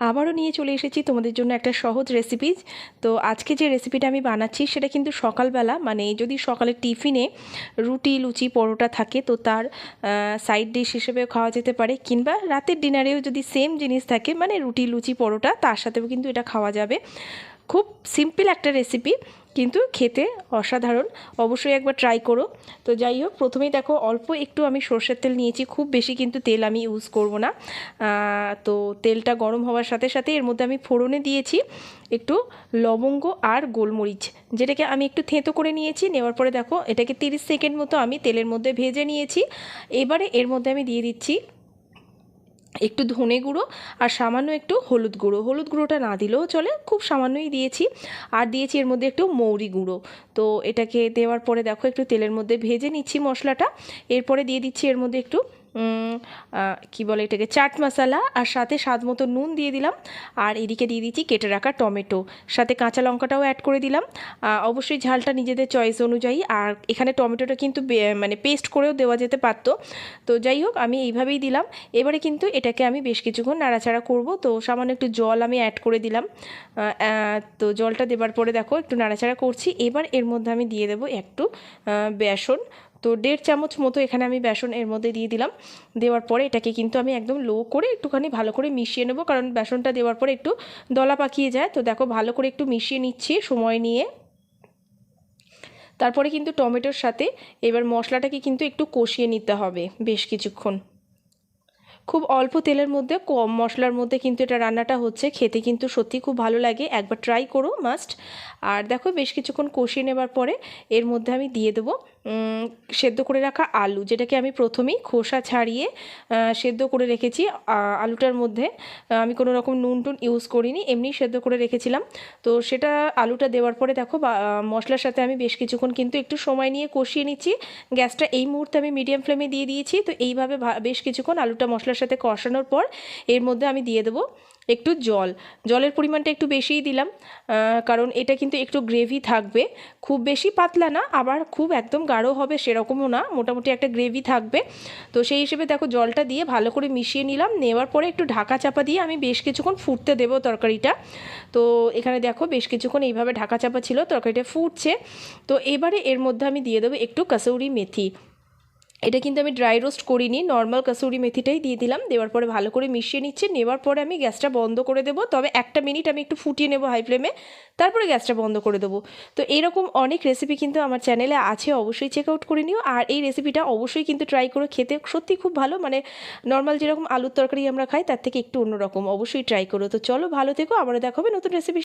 আবারও নিয়ে চলে এসেছি তোমাদের জন্য একটা সহজ রেসিপি তো আজকে যে রেসিপিটা আমি বানাচ্ছি, সেটা কিন্তু সকালবেলা মানে যদি সকালে টিফিনে রুটি, লুচি, পরোটা থাকে, তো তার সাইড ডিশ হিসেবেও খাওয়া যেতে পারে। কিংবা রাতের ডিনারেও যদি সেম জিনিস থাকে মানে রুটি, লুচি, পরোটা, তার সাথেও কিন্তু এটা খাওয়া যাবে। খুব সিম্পল একটা রেসিপি কিন্তু খেতে অসাধারণ। অবশ্যই একবার ট্রাই করো। তো যাই হোক, প্রথমেই দেখো, অল্প একটু আমি সর্ষের তেল নিয়েছি। খুব বেশি কিন্তু তেল আমি ইউজ করব না। তো তেলটা গরম হওয়ার সাথে সাথে এর মধ্যে আমি ফোড়নে দিয়েছি একটু লবঙ্গ আর গোলমরিচ, যেটাকে আমি একটু থেঁতো করে নিয়েছি। নেওয়ার পরে দেখো, এটাকে তিরিশ সেকেন্ড মতো আমি তেলের মধ্যে ভেজে নিয়েছি। এবারে এর মধ্যে আমি দিয়ে দিচ্ছি একটু ধনে গুঁড়ো আর সামান্য একটু হলুদ গুঁড়ো। হলুদ গুঁড়োটা না দিলেও চলে, খুব সামান্যই দিয়েছি। আর দিয়েছি এর মধ্যে একটু মৌরি গুঁড়ো। তো এটাকে দেওয়ার পরে দেখো একটু তেলের মধ্যে ভেজে নিচ্ছি মশলাটা। এরপরে দিয়ে দিচ্ছি এর মধ্যে একটু কি বলে এটাকে, চাট মশলা আর সাথে স্বাদ মতো নুন দিয়ে দিলাম। আর এদিকে দিয়ে দিচ্ছি কেটে রাখা টমেটো। সাথে কাঁচা লঙ্কাটাও অ্যাড করে দিলাম। অবশ্যই ঝালটা নিজেদের চয়েস অনুযায়ী। আর এখানে টমেটোটা কিন্তু মানে পেস্ট করেও দেওয়া যেতে পারতো। তো যাই হোক, আমি এইভাবেই দিলাম। এবারে কিন্তু এটাকে আমি বেশ কিছুক্ষণ নাড়াচাড়া করব। তো সামান্য একটু জল আমি অ্যাড করে দিলাম। তো জলটা দেবার পরে দেখো, একটু নাড়াচাড়া করছি। এবার এর মধ্যে আমি দিয়ে দেবো একটু বেসন। তো দেড় চামচ মতো এখানে আমি বেসন এর মধ্যে দিয়ে দিলাম। দেওয়ার পরে এটাকে কিন্তু আমি একদম লো করে একটুখানি ভালো করে মিশিয়ে নেব, কারণ বেসনটা দেওয়ার পরে একটু দলা পাকিয়ে যায়। তো দেখো ভালো করে একটু মিশিয়ে নিচ্ছি সময় নিয়ে। তারপরে কিন্তু টমেটোর সাথে এবার মশলাটাকে কিন্তু একটু কষিয়ে নিতে হবে বেশ কিছুক্ষণ। খুব অল্প তেলের মধ্যে, কম মশলার মধ্যে কিন্তু এটা রান্নাটা হচ্ছে। খেতে কিন্তু সত্যি খুব ভালো লাগে। একবার ট্রাই করো মাস্ট আর দেখো বেশ কিছুক্ষণ কষিয়ে নেবার পরে এর মধ্যে আমি দিয়ে দেবো সেদ্ধ করে রাখা আলু, যেটাকে আমি প্রথমেই খোসা ছাড়িয়ে সেদ্ধ করে রেখেছি। আলুটার মধ্যে আমি কোনো রকম নুন টুন ইউজ করিনি, এমনি সেদ্ধ করে রেখেছিলাম। তো সেটা আলুটা দেওয়ার পরে দেখো মশলার সাথে আমি বেশ কিছুক্ষণ কিন্তু একটু সময় নিয়ে কষিয়ে নিচ্ছি। গ্যাসটা এই মুহূর্তে আমি মিডিয়াম ফ্লেমে দিয়ে দিয়েছি। তো এইভাবে বেশ কিছুক্ষণ আলুটা সাথে কষানোর পর এর মধ্যে আমি দিয়ে দেবো একটু জল। জলের পরিমাণটা একটু বেশিই দিলাম কারণ এটা কিন্তু একটু গ্রেভি থাকবে। খুব বেশি পাতলা না, আবার খুব একদম গাঢ় হবে সেরকমও না, মোটামুটি একটা গ্রেভি থাকবে। তো সেই হিসেবে দেখো জলটা দিয়ে ভালো করে মিশিয়ে নিলাম, নেওয়ার পরে একটু ঢাকা চাপা দিয়ে আমি বেশ কিছুক্ষণ ফুটতে দেবো তরকারিটা। তো এখানে দেখো বেশ কিছুক্ষণ এইভাবে ঢাকা চাপা ছিল, তরকারিটা ফুটছে। তো এবারে এর মধ্যে আমি দিয়ে দেবো একটু কাসৌরি মেথি। এটা কিন্তু আমি ড্রাই রোস্ট করিনি নর্মাল কাসুরি মেথিটাই দিয়ে দিলাম, দেওয়ার পরে ভালো করে মিশিয়ে নিচ্ছে, নেওয়ার পরে আমি গ্যাসটা বন্ধ করে দেবো, তবে একটা মিনিট আমি একটু ফুটিয়ে নেব হাই ফ্লেমে তারপরে গ্যাসটা বন্ধ করে দেবো। তো এরকম অনেক রেসিপি কিন্তু আমার চ্যানেলে আছে, অবশ্যই চেক আউট করে নিও, আর এই রেসিপিটা অবশ্যই কিন্তু ট্রাই করে খেতে সত্যি খুব ভালো মানে নর্মাল যেরকম আলুর তরকারি আমরা খাই, তার থেকে একটু অন্যরকম, অবশ্যই ট্রাই করো। তো চলো ভালো থেকো, আবারও দেখাবে নতুন রেসিপি